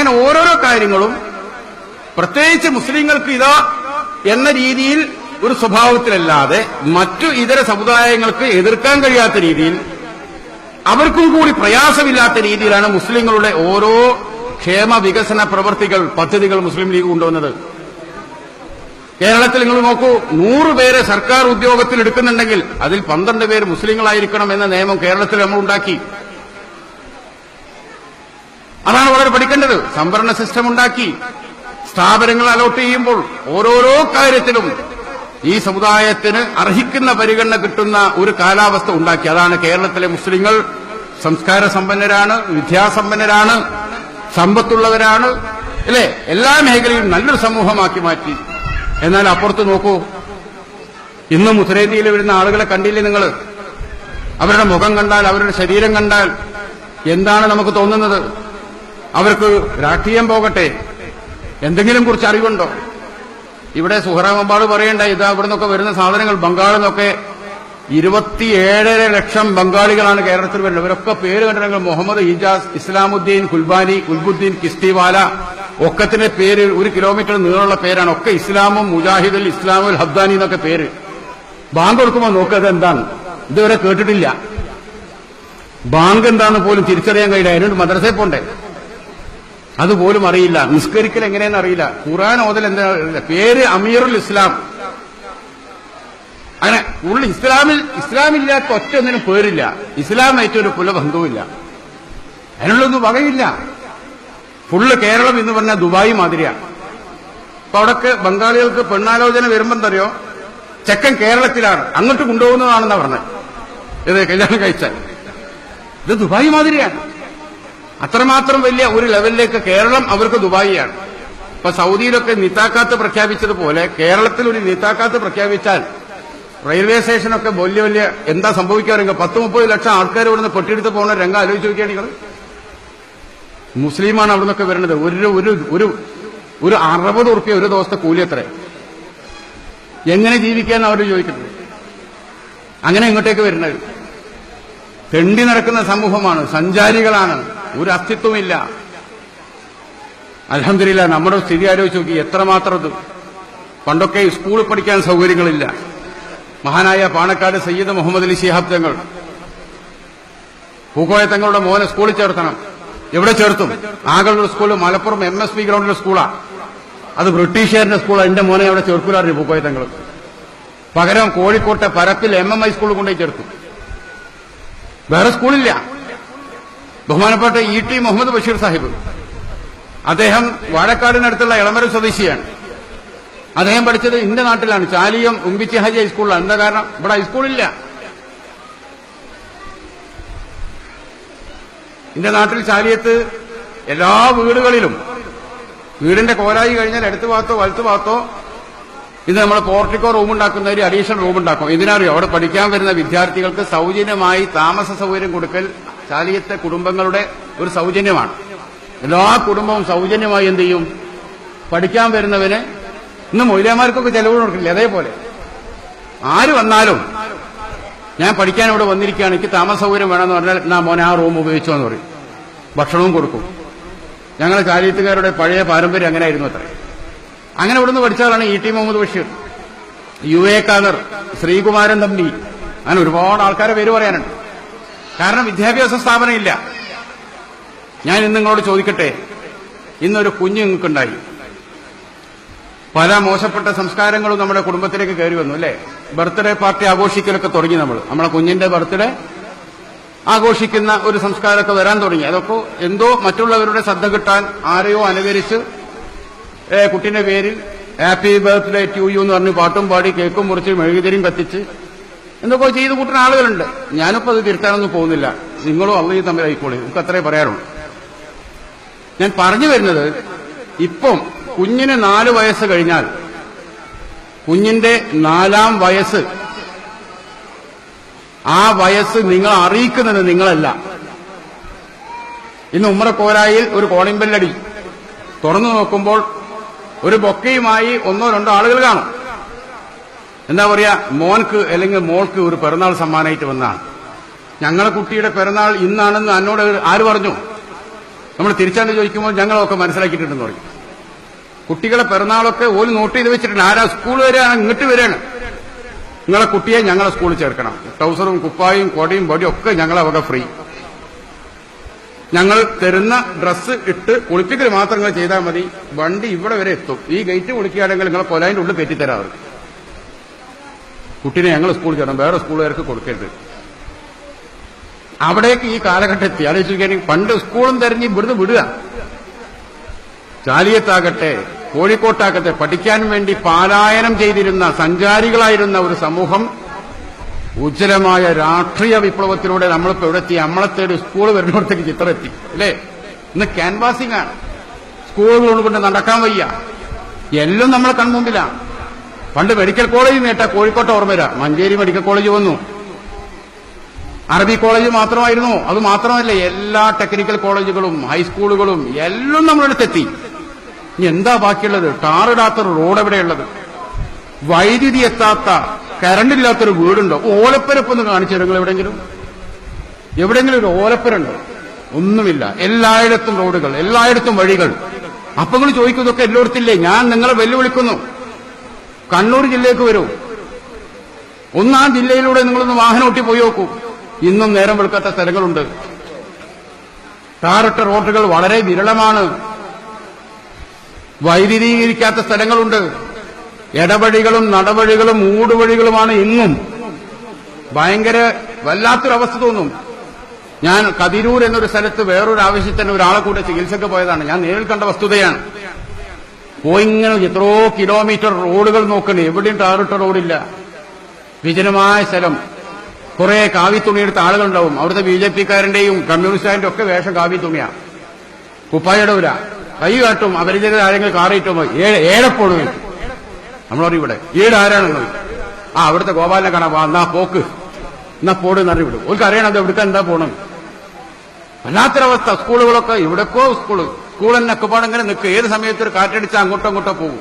അങ്ങനെ ഓരോരോ കാര്യങ്ങളും പ്രത്യേകിച്ച് മുസ്ലിങ്ങൾക്ക് ഇതാ എന്ന രീതിയിൽ ഒരു സ്വഭാവത്തിലല്ലാതെ മറ്റു ഇതര സമുദായങ്ങൾക്ക് എതിർക്കാൻ കഴിയാത്ത രീതിയിൽ അവർക്കും കൂടി പ്രയാസമില്ലാത്ത രീതിയിലാണ് മുസ്ലിങ്ങളുടെ ഓരോ ക്ഷേമ വികസന പ്രവർത്തികൾ പദ്ധതികൾ മുസ്ലിം ലീഗ് കൊണ്ടുവന്നത്. കേരളത്തിൽ നിങ്ങൾ നോക്കൂ നൂറ് പേരെ സർക്കാർ ഉദ്യോഗത്തിൽ എടുക്കുന്നുണ്ടെങ്കിൽ അതിൽ പന്ത്രണ്ട് പേര് മുസ്ലിങ്ങളായിരിക്കണം എന്ന നിയമം കേരളത്തിൽ നമ്മൾ ഉണ്ടാക്കി. അതാണ് വളരെ പഠിക്കേണ്ടത്. സംവരണ സിസ്റ്റം ഉണ്ടാക്കി സ്ഥാപനങ്ങൾ അലോട്ട് ചെയ്യുമ്പോൾ ഓരോരോ കാര്യത്തിലും ഈ സമുദായത്തിന് അർഹിക്കുന്ന പരിഗണന കിട്ടുന്ന ഒരു കാലാവസ്ഥ ഉണ്ടാക്കി. അതാണ് കേരളത്തിലെ മുസ്ലിങ്ങൾ സംസ്കാര സമ്പന്നരാണ് വിദ്യാസമ്പന്നരാണ് സമ്പത്തുള്ളവരാണ് അല്ലേ? എല്ലാ മേഖലയും നല്ലൊരു സമൂഹമാക്കി മാറ്റി. എന്നാൽ അപ്പുറത്ത് നോക്കൂ. ഇന്നും ഉത്തരേന്ത്യയിൽ വരുന്ന ആളുകളെ കണ്ടില്ലേ നിങ്ങൾ അവരുടെ മുഖം കണ്ടാൽ അവരുടെ ശരീരം കണ്ടാൽ എന്താണ് നമുക്ക് തോന്നുന്നത്? അവർക്ക് രാഷ്ട്രീയം പോകട്ടെ. എന്തെങ്കിലും കുറിച്ച് അറിവുണ്ടോ? ഇവിടെ സുഹറാമമ്പാട് പറയണ്ട ഇതാ ഇവിടെ നിന്നൊക്കെ വരുന്ന സാധനങ്ങൾ ബംഗാളിൽ നിന്നൊക്കെ ഇരുപത്തിയേഴര ലക്ഷം ബംഗാളികളാണ് കേരളത്തിൽ വരുന്നത്. ഇവരൊക്കെ പേര് കണ്ടിട്ടുണ്ടെങ്കിൽ മുഹമ്മദ് ഇജാസ് ഇസ്ലാമുദ്ദീൻ കുൽബാനി കുൽബുദ്ദീൻ കിസ്തിവാല ഒക്കത്തിന്റെ പേര് ഒരു കിലോമീറ്റർ നീളമുള്ള പേരാണ്. ഒക്കെ ഇസ്ലാമും മുജാഹിദുൽ ഇസ്ലാമുൽ ഹബ്ദാനി എന്നൊക്കെ പേര്. ബാങ്ക് കൊടുക്കുമ്പോൾ നോക്കുക എന്താണ് ഇതുവരെ കേട്ടിട്ടില്ല. ബാങ്ക് എന്താണെന്ന് പോലും തിരിച്ചറിയാൻ കഴിയില്ല. അതിനോട് മദ്രസയിൽ പോണ്ടേ? അതുപോലും അറിയില്ല. നിസ്കരിക്കൽ എങ്ങനെയെന്ന് അറിയില്ല. ഖുറാൻ ഓതൽ എന്താ പേര് അമീറുൽ ഇസ്ലാം. അങ്ങനെ ഉള്ള ഇസ്ലാമിൽ ഇസ്ലാമില്ലാത്ത ഒറ്റ ഒന്നിനും പേരില്ല. ഇസ്ലാം ഇസ്ലാമായിട്ട് ഒരു പുല ബന്ധവുമില്ല. അതിനുള്ളൊന്നും വകയില്ല. ഫുള്ള് കേരളം എന്ന് പറഞ്ഞാൽ ദുബായി മാതിരിയാണ് അപ്പൊ അവിടൊക്കെ ബംഗാളികൾക്ക് പെണ്ണാലോചന വരുമ്പോ എന്തറിയോ? ചെക്കൻ കേരളത്തിലാണ്. അങ്ങോട്ട് കൊണ്ടുപോകുന്നതാണെന്നാ പറഞ്ഞത്. ഇത് കല്യാണം കഴിച്ചാൽ. ഇത് ദുബായി മാതിരിയാണ്. അത്രമാത്രം വലിയ ഒരു ലെവലിലേക്ക് കേരളം അവർക്ക് ദുബായിയാണ്. ഇപ്പൊ സൗദിയിലൊക്കെ നിത്താക്കാത്ത് പ്രഖ്യാപിച്ചതുപോലെ കേരളത്തിൽ ഒരു നിത്താക്കാത്ത് പ്രഖ്യാപിച്ചാൽ റെയിൽവേ സ്റ്റേഷനൊക്കെ വലിയ വലിയ എന്താ സംഭവിക്കാറുണ്ട് പത്ത് മുപ്പത് ലക്ഷം ആൾക്കാർ ഇവിടുന്ന് പൊട്ടിയെടുത്ത് പോകുന്ന രംഗം ആലോചിച്ച് നോക്കിയാണ് നിങ്ങൾ? മുസ്ലിമാണ് അവിടെ നിന്നൊക്കെ വരുന്നത്. ഒരു ഒരു ഒരു ഒരു അറുപത് ഉറുപ്പ്യ ഒരു ദിവസത്തെ കൂലി എത്ര എങ്ങനെ ജീവിക്കാൻ അവർ ചോദിക്കുന്നത്. അങ്ങനെ ഇങ്ങോട്ടേക്ക് വരുന്നത്. തെണ്ടി നടക്കുന്ന സമൂഹമാണ്. സഞ്ചാരികളാണ്. ഒരു അസ്തിത്വമില്ല അലഹമില്ല നമ്മുടെ സ്ഥിതി ആലോചിച്ച് നോക്കി എത്രമാത്രം ഇത് പണ്ടൊക്കെ സ്കൂളിൽ പഠിക്കാൻ സൗകര്യങ്ങളില്ല. മഹാനായ പാണക്കാട് സയ്യിദ് മുഹമ്മദ് അലി ശിഹാബ് തങ്ങൾ. പൂക്കോയ തങ്ങളുടെ മോനെ സ്കൂളിൽ ചേർത്തണം. എവിടെ ചേർത്തും? ആകളുടെ school Malappuram M S P ഗ്രൗണ്ടിലെ സ്കൂളാണ് അത് ബ്രിട്ടീഷുകാരുടെ സ്കൂളാണ് എന്റെ മോനെ അവിടെ ചേർക്കൂലാറിഞ്ഞു പൂക്കോയ തങ്ങൾ. പകരം കോഴിക്കോട്ടെ പരപ്പിൽ എം എം ഐ സ്കൂളിൽ കൊണ്ടുപോയി ചേർത്തു. വേറെ സ്കൂളില്ല. ബഹുമാനപ്പെട്ട ഇ ടി മുഹമ്മദ് ബഷീർ സാഹിബ്. അദ്ദേഹം വാഴക്കാടിനടുത്തുള്ള ഇളമര സ്വദേശിയാണ്. അദ്ദേഹം പഠിച്ചത് ഇന്റെ നാട്ടിലാണ്. ചാലിയം ഉമ്പിച്ചി ഹജി ഹൈസ്കൂളിലാണ് എന്താ കാരണം? ഇവിടെ ഹൈസ്കൂളില്ല ഇന്റെ നാട്ടിൽ ചാലിയത്ത് എല്ലാ വീടുകളിലും വീടിന്റെ കോലായി കഴിഞ്ഞാൽ അടുത്ത ഭാഗത്തോ വലത്ത് ഭാഗത്തോ ഇത് നമ്മൾ പോർട്ടിക്കോ റൂം ഉണ്ടാക്കുന്നവര് അഡീഷണൽ റൂം ഉണ്ടാക്കും. ഇതിനറിയോ അവിടെ പഠിക്കാൻ വരുന്ന വിദ്യാർത്ഥികൾക്ക് സൗജന്യമായി താമസ സൗകര്യം കൊടുക്കൽ ചാലിയത്തെ കുടുംബങ്ങളുടെ ഒരു സൗജന്യമാണ്. എല്ലാ കുടുംബവും സൗജന്യമായി എന്ത് ചെയ്യും? പഠിക്കാൻ വരുന്നവന് ഇന്ന് മൊയിലാമാർക്കൊക്കെ ചെലവ് കൊടുക്കില്ല അതേപോലെ. ആര് വന്നാലും ഞാൻ പഠിക്കാൻ ഇവിടെ വന്നിരിക്കുകയാണ്. എനിക്ക് താമസ സൗകര്യം വേണമെന്ന് പറഞ്ഞാൽ എന്നാ മോനെ ആ റൂം ഉപയോഗിച്ചോ എന്ന് പറയും. ഭക്ഷണവും കൊടുക്കും. ഞങ്ങളെ ചാലിയത്തുകാരുടെ പഴയ പാരമ്പര്യം അങ്ങനെ ആയിരുന്നു അത്ര. അങ്ങനെ ഇവിടുന്ന് പഠിച്ചാലാണ് E T Muhammad Basheer U A Khader Sreekumaran Thampi. അങ്ങനെ ഒരുപാട് ആൾക്കാരെ പേര് പറയാനുണ്ട്. കാരണം വിദ്യാഭ്യാസ സ്ഥാപനമില്ല. ഞാൻ ഇന്ന് നിങ്ങളോട് ചോദിക്കട്ടെ? ഇന്നൊരു കുഞ്ഞ് നിങ്ങൾക്കുണ്ടായി. പല മോശപ്പെട്ട സംസ്കാരങ്ങളും നമ്മുടെ കുടുംബത്തിലേക്ക് കയറി വന്നു അല്ലേ? ബർത്ത്ഡേ പാർട്ടി ആഘോഷിക്കലൊക്കെ തുടങ്ങി നമ്മൾ. നമ്മളെ കുഞ്ഞിന്റെ ബർത്ത്ഡേ ആഘോഷിക്കുന്ന ഒരു സംസ്കാരമൊക്കെ വരാൻ തുടങ്ങി. അതൊക്കെ എന്തോ മറ്റുള്ളവരുടെ ശ്രദ്ധ കിട്ടാൻ ആരെയോ അനുകരിച്ച് കുട്ടിന്റെ പേരിൽ ഹാപ്പി ബർത്ത്ഡേ ടു യു എന്ന് പറഞ്ഞ് പാട്ടും പാടി കേക്കും മുറിച്ച് മെഴുകുതിരിയും കത്തിച്ച് എന്തൊക്കെ ചെയ്ത് കൂട്ടുന്ന ആളുകളുണ്ട്. ഞാനിപ്പോ അത് തിരുത്താനൊന്നും പോകുന്നില്ല. നിങ്ങളും അള്ളയും തമ്മിൽ ആയിക്കോളി. നമുക്ക് അത്രേ പറയാറുള്ളൂ ഞാൻ പറഞ്ഞു വരുന്നത് ഇപ്പം കുഞ്ഞിന് നാല് വയസ്സ് കഴിഞ്ഞാൽ കുഞ്ഞിന്റെ നാലാം വയസ്സ് ആ വയസ്സ് നിങ്ങൾ അറിയിക്കുന്നത് നിങ്ങളല്ല. ഇന്ന് ഉമ്മറക്കോലായിൽ ഒരു കോളിംഗ് തുറന്നു നോക്കുമ്പോൾ ഒരു ബൊക്കയുമായി ഒന്നോ രണ്ടോ ആളുകൾ കാണും. എന്താ പറയാ മോൻക്ക് അല്ലെങ്കിൽ മോൾക്ക് ഒരു പിറന്നാൾ സമ്മാനമായിട്ട് വന്നാണ്. ഞങ്ങളെ കുട്ടിയുടെ പിറന്നാൾ ഇന്നാണെന്ന് എന്നോട് ആര് പറഞ്ഞു? നമ്മൾ തിരിച്ചാണ്ട് ചോദിക്കുമ്പോൾ ഞങ്ങളൊക്കെ മനസ്സിലാക്കിയിട്ടുണ്ടെന്ന് പറയും കുട്ടികളെ പിറന്നാളൊക്കെ ഓൽ നോട്ട് ചെയ്ത് വെച്ചിട്ടുണ്ട്. ആരാ സ്കൂൾ വരികയാണ് ഇങ്ങോട്ട് വരികയാണ്. നിങ്ങളെ കുട്ടിയെ ഞങ്ങളെ സ്കൂളിൽ ചേർക്കണം. ട്രൗസറും കുപ്പായും കൊടയും ബോഡിയും ഒക്കെ ഞങ്ങളെ വക ഫ്രീ. ഞങ്ങൾ തരുന്ന ഡ്രസ്സ് ഇട്ട് കുളിപ്പിക്കൽ മാത്രം ചെയ്താൽ മതി. വണ്ടി ഇവിടെ വരെ എത്തും. ഈ ഗേറ്റ് കുളിക്കുകയാണെങ്കിൽ നിങ്ങളെ കൊലായിന്റെ ഉള്ളിൽ കയറ്റിത്തരാറ് കുട്ടീനെ ഞങ്ങൾ സ്കൂളിൽ ചേരണം വേറെ സ്കൂളുകാർക്ക് കൊടുക്കരുത്. അവിടേക്ക് ഈ കാലഘട്ടത്തിൽ ആലോചിക്കുകയാണെങ്കിൽ പണ്ട് സ്കൂളും തെരഞ്ഞ് ഇവിടുന്ന് വിടുക. ചാലിയത്താകട്ടെ കോഴിക്കോട്ടാകട്ടെ പഠിക്കാൻ വേണ്ടി പാലായനം ചെയ്തിരുന്ന സഞ്ചാരികളായിരുന്ന ഒരു സമൂഹം ഉജ്ജ്വലമായ രാഷ്ട്രീയ വിപ്ലവത്തിലൂടെ നമ്മളിപ്പോ ഇവിടെ എത്തി നമ്മളെ തേടി സ്കൂൾ വരുന്നിടത്തേക്ക് ചിത്രം എത്തി അല്ലേ? ഇന്ന് ക്യാൻവാസിംഗ് ആണ്. സ്കൂളുകൾ കൊണ്ട് നടക്കാൻ വയ്യ. എല്ലാം നമ്മളെ കൺമുമ്പിലാണ്. പണ്ട് മെഡിക്കൽ കോളേജ് നേട്ട കോഴിക്കോട്ടെ ഓർമ്മ വരാം. മഞ്ചേരി മെഡിക്കൽ കോളേജ് വന്നു. അറബി കോളേജ് മാത്രമായിരുന്നു. അത് മാത്രമല്ല എല്ലാ ടെക്നിക്കൽ കോളേജുകളും ഹൈസ്കൂളുകളും എല്ലാം നമ്മളടുത്തെത്തി ഇനി എന്താ ബാക്കിയുള്ളത്? ടാറിടാത്ത റോഡ് എവിടെയുള്ളത്? വൈദ്യുതി എത്താത്ത കറണ്ട് ഇല്ലാത്തൊരു വീടുണ്ടോ? ഓലപ്പരപ്പൊന്ന് കാണിച്ചു നിങ്ങൾ എവിടെയെങ്കിലും എവിടെയെങ്കിലും ഒരു ഓലപ്പരുണ്ടോ? ഒന്നുമില്ല. എല്ലായിടത്തും റോഡുകൾ എല്ലായിടത്തും വഴികൾ. അപ്പങ്ങൾ നിങ്ങൾ ചോദിക്കുന്നതൊക്കെ എല്ലായിടത്തില്ലേ ഞാൻ നിങ്ങളെ വെല്ലുവിളിക്കുന്നു. കണ്ണൂർ ജില്ലയ്ക്ക് വരൂ. ഒന്നാം ജില്ലയിലൂടെ നിങ്ങളൊന്ന് വാഹനം ഓട്ടി പോയി നോക്കൂ. ഇന്നും നേരം വെളുക്കാത്ത സ്ഥലങ്ങളുണ്ട്. ടാറിട്ട റോഡുകൾ വളരെ വിരളമാണ്. വൈദ്യുതീകരിക്കാത്ത സ്ഥലങ്ങളുണ്ട്. ഇടവഴികളും നടവഴികളും ഊടുവഴികളുമാണ് ഇന്നും. ഭയങ്കര വല്ലാത്തൊരവസ്ഥ തോന്നും. ഞാൻ കതിരൂർ എന്നൊരു സ്ഥലത്ത് വേറൊരു ആവശ്യത്തിന് ഒരാളെ കൂടെ ചികിത്സക്ക് പോയതാണ്. ഞാൻ നേരിൽ കണ്ട വസ്തുതയാണ്. പോയി ഇങ്ങനെ എത്രയോ കിലോമീറ്റർ റോഡുകൾ നോക്കണേ. എവിടെയും ടാറിട്ട റോഡില്ല. വിജനമായ സ്ഥലം. കുറെ കാവി തുണിയെടുത്ത ആളുകളുണ്ടാവും. അവിടുത്തെ ബി ജെ പിക്കാരന്റെയും കമ്മ്യൂണിസ്റ്റുകാരന്റെ ഒക്കെ വേഷം കാവി തുണിയാ കുപ്പായിടൂല കൈ കാട്ടും. അപരിചിത ആരെങ്കിലും കാറിയിട്ടും ഏഴപ്പോഴും നമ്മൾ പറയും ഇവിടെ. ഈട് ആരാണെന്ന് ആ അവിടുത്തെ ഗോപാലിനെ കാണാൻ എന്നാ പോക്ക്. എന്നാ പോട് എന്നറി വിടും. ഓർക്ക് അത് എവിടുത്തെ എന്താ പോണം വല്ലാത്തൊരവസ്ഥ. സ്കൂളുകളൊക്കെ ഇവിടെക്കോ സ്കൂൾ. സ്കൂൾ ഇങ്ങനെ നിൽക്കുക ഏത് സമയത്ത് ഒരു കാറ്റടിച്ചാൽ അങ്ങോട്ടോ അങ്ങോട്ടോ പോകും.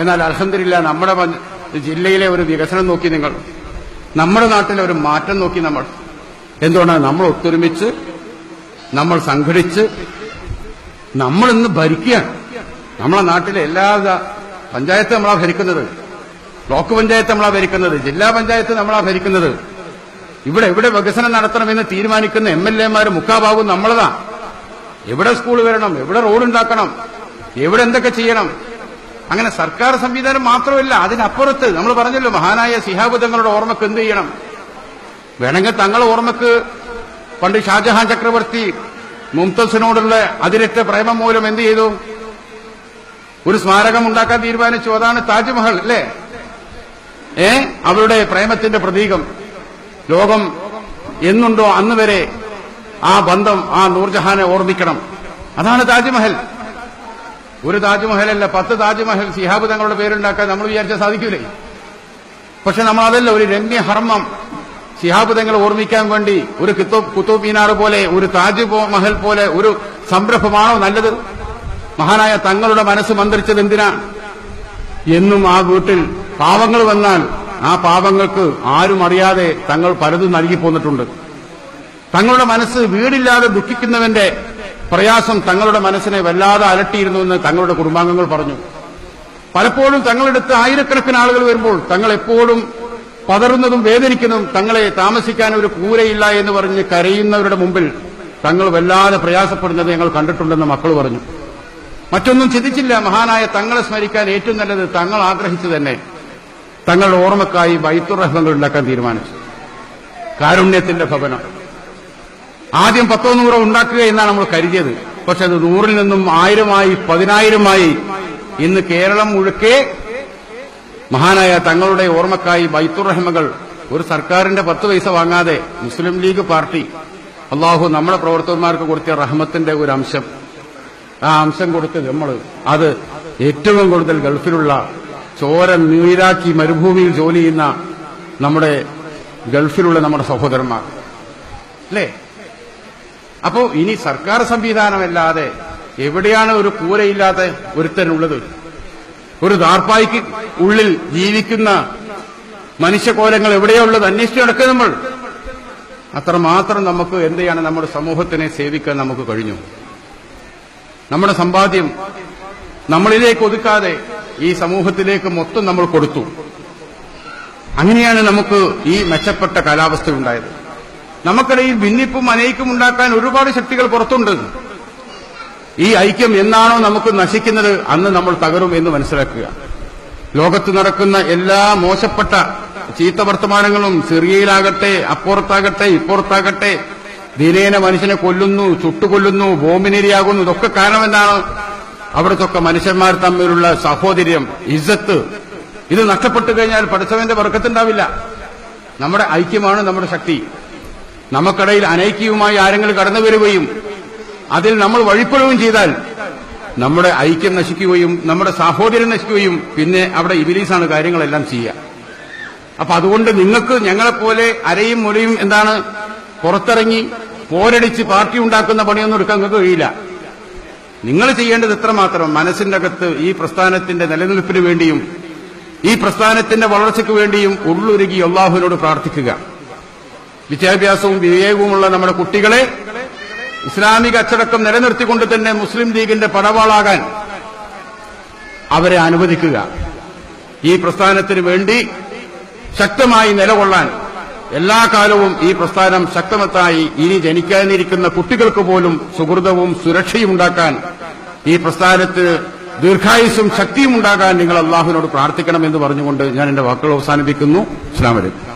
എന്നാൽ അലഹമില്ല നമ്മുടെ ജില്ലയിലെ ഒരു വികസനം നോക്കി നിങ്ങൾ. നമ്മുടെ നാട്ടിലെ ഒരു മാറ്റം നോക്കി നമ്മൾ. എന്തുകൊണ്ടാണ് നമ്മൾ ഒത്തൊരുമിച്ച് നമ്മൾ സംഘടിച്ച് നമ്മളിന്ന് ഭരിക്കുകയാണ്. നമ്മളെ നാട്ടിലെ എല്ലാ പഞ്ചായത്ത് നമ്മളാ ഭരിക്കുന്നത്. ബ്ലോക്ക് പഞ്ചായത്ത് നമ്മളാ ഭരിക്കുന്നത്. ജില്ലാ പഞ്ചായത്ത് നമ്മളാ ഭരിക്കുന്നത്. ഇവിടെ എവിടെ വികസനം നടത്തണമെന്ന് തീരുമാനിക്കുന്ന എം എൽ എമാര് മുക്കാഭാഗവും നമ്മളതാ എവിടെ സ്കൂൾ വരണം? എവിടെ റോഡ് ഉണ്ടാക്കണം എവിടെ എന്തൊക്കെ ചെയ്യണം? അങ്ങനെ സർക്കാർ സംവിധാനം മാത്രമല്ല അതിനപ്പുറത്ത് നമ്മൾ പറഞ്ഞല്ലോ മഹാനായ സിഹാബുദ്ധങ്ങളുടെ ഓർമ്മക്ക് എന്ത് ചെയ്യണം? വേണമെങ്കിൽ തങ്ങളുടെ ഓർമ്മക്ക് പണ്ട് ഷാജഹാൻ ചക്രവർത്തി മുംതസിനോടുള്ള അതിരറ്റ പ്രേമം മൂലം എന്ത് ചെയ്തു? ഒരു സ്മാരകം ഉണ്ടാക്കാൻ തീരുമാനിച്ചു. അതാണ് താജ്മഹൽ അല്ലേ? ഏ? അവരുടെ പ്രേമത്തിന്റെ പ്രതീകം. ലോകം എന്നുണ്ടോ അന്ന് വരെ ആ ബന്ധം ആ നൂർജഹാനെ ഓർമ്മിക്കണം. അതാണ് താജ്മഹൽ. ഒരു താജ്മഹലല്ല പത്ത് താജ്മഹൽ സിഹാബ് തങ്ങളുടെ പേരുണ്ടാക്കാൻ നമ്മൾ വിചാരിച്ചാൽ സാധിക്കൂലേ? പക്ഷെ നമ്മൾ അതല്ല ഒരു രമ്യഹർമ്മം സിഹാബ് തങ്ങൾ ഓർമ്മിക്കാൻ വേണ്ടി ഒരു കുത്തൂബ് കുത്തോ മീനാർ പോലെ ഒരു താജ് മഹൽ പോലെ ഒരു സംരംഭമാണോ നല്ലത്? മഹാനായ തങ്ങളുടെ മനസ്സ് മന്ത്രിച്ചത് എന്തിനാ? എന്നും ആ വീട്ടിൽ പാവങ്ങൾ വന്നാൽ ആ പാവങ്ങൾക്ക് ആരും അറിയാതെ തങ്ങൾ പലതും നൽകി പോന്നിട്ടുണ്ട് തങ്ങളുടെ മനസ്സ് വീടില്ലാതെ ദുഃഖിക്കുന്നവന്റെ പ്രയാസം തങ്ങളുടെ മനസ്സിനെ വല്ലാതെ അലട്ടിയിരുന്നുവെന്ന് തങ്ങളുടെ കുടുംബാംഗങ്ങൾ പറഞ്ഞു. പലപ്പോഴും തങ്ങളെടുത്ത് ആയിരക്കണക്കിന് ആളുകൾ വരുമ്പോൾ തങ്ങൾ എപ്പോഴും പതറുന്നതും വേദനിക്കുന്നതും തങ്ങളെ താമസിക്കാൻ ഒരു കൂരയില്ല എന്ന് പറഞ്ഞ് കരയുന്നവരുടെ മുമ്പിൽ തങ്ങൾ വല്ലാതെ പ്രയാസപ്പെടുന്നത് ഞങ്ങൾ കണ്ടിട്ടുണ്ടെന്ന് മക്കൾ പറഞ്ഞു. മറ്റൊന്നും ചിന്തിച്ചില്ല. മഹാനായ തങ്ങളെ സ്മരിക്കാൻ ഏറ്റവും നല്ലത് തങ്ങൾ ആഗ്രഹിച്ചു തന്നെ തങ്ങളുടെ ഓർമ്മക്കായി ബൈത്തുറഹ്മങ്ങൾ ഉണ്ടാക്കാൻ തീരുമാനിച്ചു. കാരുണ്യത്തിന്റെ ഭവനം. ആദ്യം പത്തോ നൂറോ ഉണ്ടാക്കുക എന്നാണ് നമ്മൾ കരുതിയത്. പക്ഷെ അത് നൂറിൽ നിന്നും ആയിരമായി പതിനായിരമായി ഇന്ന് കേരളം മുഴുക്കെ മഹാനായ തങ്ങളുടെ ഓർമ്മക്കായി ബൈത്തുറഹ്മകൾ ഒരു സർക്കാരിന്റെ പത്ത് പൈസ വാങ്ങാതെ മുസ്ലിം ലീഗ് പാർട്ടി അള്ളാഹു നമ്മുടെ പ്രവർത്തകന്മാർക്ക് കൊടുത്ത റഹ്മത്തിന്റെ ഒരു അംശം. ആ അംശം കൊടുത്ത് നമ്മൾ അത് ഏറ്റവും കൂടുതൽ ഗൾഫിലുള്ള ചോര നീരാക്കി മരുഭൂമിയിൽ ജോലി ചെയ്യുന്ന നമ്മുടെ ഗൾഫിലുള്ള നമ്മുടെ സഹോദരന്മാർ. അല്ലേ? അപ്പോ ഇനി സർക്കാർ സംവിധാനമല്ലാതെ എവിടെയാണ് ഒരു കൂരയില്ലാത്ത ഒരുത്തനുള്ളത്? ഒരു ദാർപ്പായിക്ക് ഉള്ളിൽ ജീവിക്കുന്ന മനുഷ്യകോലങ്ങൾ എവിടെയുള്ളത് അന്വേഷിച്ചു നടക്കുക നമ്മൾ. അത്രമാത്രം നമുക്ക് എന്തെയാണ് നമ്മുടെ സമൂഹത്തിനെ സേവിക്കാൻ നമുക്ക് കഴിഞ്ഞു? നമ്മുടെ സമ്പാദ്യം നമ്മളിലേക്ക് ഒതുക്കാതെ ഈ സമൂഹത്തിലേക്ക് മൊത്തം നമ്മൾ കൊടുത്തു. അങ്ങനെയാണ് നമുക്ക് ഈ മെച്ചപ്പെട്ട കാലാവസ്ഥ ഉണ്ടായത്. നമുക്കിടയിൽ ഭിന്നിപ്പും അനൈക്കും ഉണ്ടാക്കാൻ ഒരുപാട് ശക്തികൾ പുറത്തുണ്ട്. ഈ ഐക്യം എന്നാണോ നമുക്ക് നശിക്കുന്നത് അന്ന് നമ്മൾ തകരും എന്ന് മനസ്സിലാക്കുക. ലോകത്ത് നടക്കുന്ന എല്ലാ മോശപ്പെട്ട ചീത്ത വർത്തമാനങ്ങളും സിറിയയിലാകട്ടെ അപ്പുറത്താകട്ടെ ഇപ്പുറത്താകട്ടെ ദിനേന മനുഷ്യനെ കൊല്ലുന്നു ചുട്ടുകൊല്ലുന്നു ബോംബിനിരയാകുന്നു ഇതൊക്കെ കാരണം എന്താണ് അവിടത്തൊക്കെ മനുഷ്യന്മാർ തമ്മിലുള്ള സഹോദര്യം ഇജ്ജത്ത് ഇത് നഷ്ടപ്പെട്ടു കഴിഞ്ഞാൽ പഠിച്ചവന്റെ വർക്കത്തുണ്ടാവില്ല നമ്മുടെ ഐക്യമാണ് നമ്മുടെ ശക്തി. നമുക്കിടയിൽ അനൈക്യവുമായി ആരെങ്കിലും കടന്നു വരികയും അതിൽ നമ്മൾ വഴിപ്പെടുകയും ചെയ്താൽ നമ്മുടെ ഐക്യം നശിക്കുകയും നമ്മുടെ സാഹോദര്യം നശിക്കുകയും പിന്നെ അവിടെ ഇബിലീസാണ് കാര്യങ്ങളെല്ലാം ചെയ്യുക. അപ്പൊ അതുകൊണ്ട് നിങ്ങൾക്ക് ഞങ്ങളെപ്പോലെ അരയും മുലയും എന്താണ് പുറത്തിറങ്ങി പോരടിച്ച് പാർട്ടി ഉണ്ടാക്കുന്ന പണിയൊന്നും എടുക്കാൻ നിങ്ങൾക്ക് കഴിയില്ല. നിങ്ങൾ ചെയ്യേണ്ടത് ഇത്രമാത്രം മനസ്സിന്റെ അകത്ത് ഈ പ്രസ്ഥാനത്തിന്റെ നിലനിൽപ്പിന് വേണ്ടിയും ഈ പ്രസ്ഥാനത്തിന്റെ വളർച്ചയ്ക്ക് വേണ്ടിയും ഉള്ളുരുകി അള്ളാഹുവിനോട് പ്രാർത്ഥിക്കുക. വിദ്യാഭ്യാസവും വിവേകവുമുള്ള നമ്മുടെ കുട്ടികളെ ഇസ്ലാമിക അച്ചടക്കം നിലനിർത്തിക്കൊണ്ട് തന്നെ മുസ്ലിം ലീഗിന്റെ പടവാളാകാൻ അവരെ അനുവദിക്കുക. ഈ പ്രസ്ഥാനത്തിന് വേണ്ടി ശക്തമായി നിലകൊള്ളാൻ എല്ലാ കാലവും ഈ പ്രസ്ഥാനം ശക്തമത്തായി ഇനി ജനിക്കാനിരിക്കുന്ന കുട്ടികൾക്ക് പോലും സുഹൃതവും സുരക്ഷയും ഉണ്ടാക്കാൻ ഈ പ്രസ്ഥാനത്തിന് ദീർഘായുസും ശക്തിയും ഉണ്ടാകാൻ നിങ്ങൾ അള്ളാഹുവിനോട് പ്രാർത്ഥിക്കണമെന്ന് പറഞ്ഞുകൊണ്ട് ഞാൻ എന്റെ വാക്കുകൾ അവസാനിപ്പിക്കുന്നു. അസ്ലാം വലൈക്കും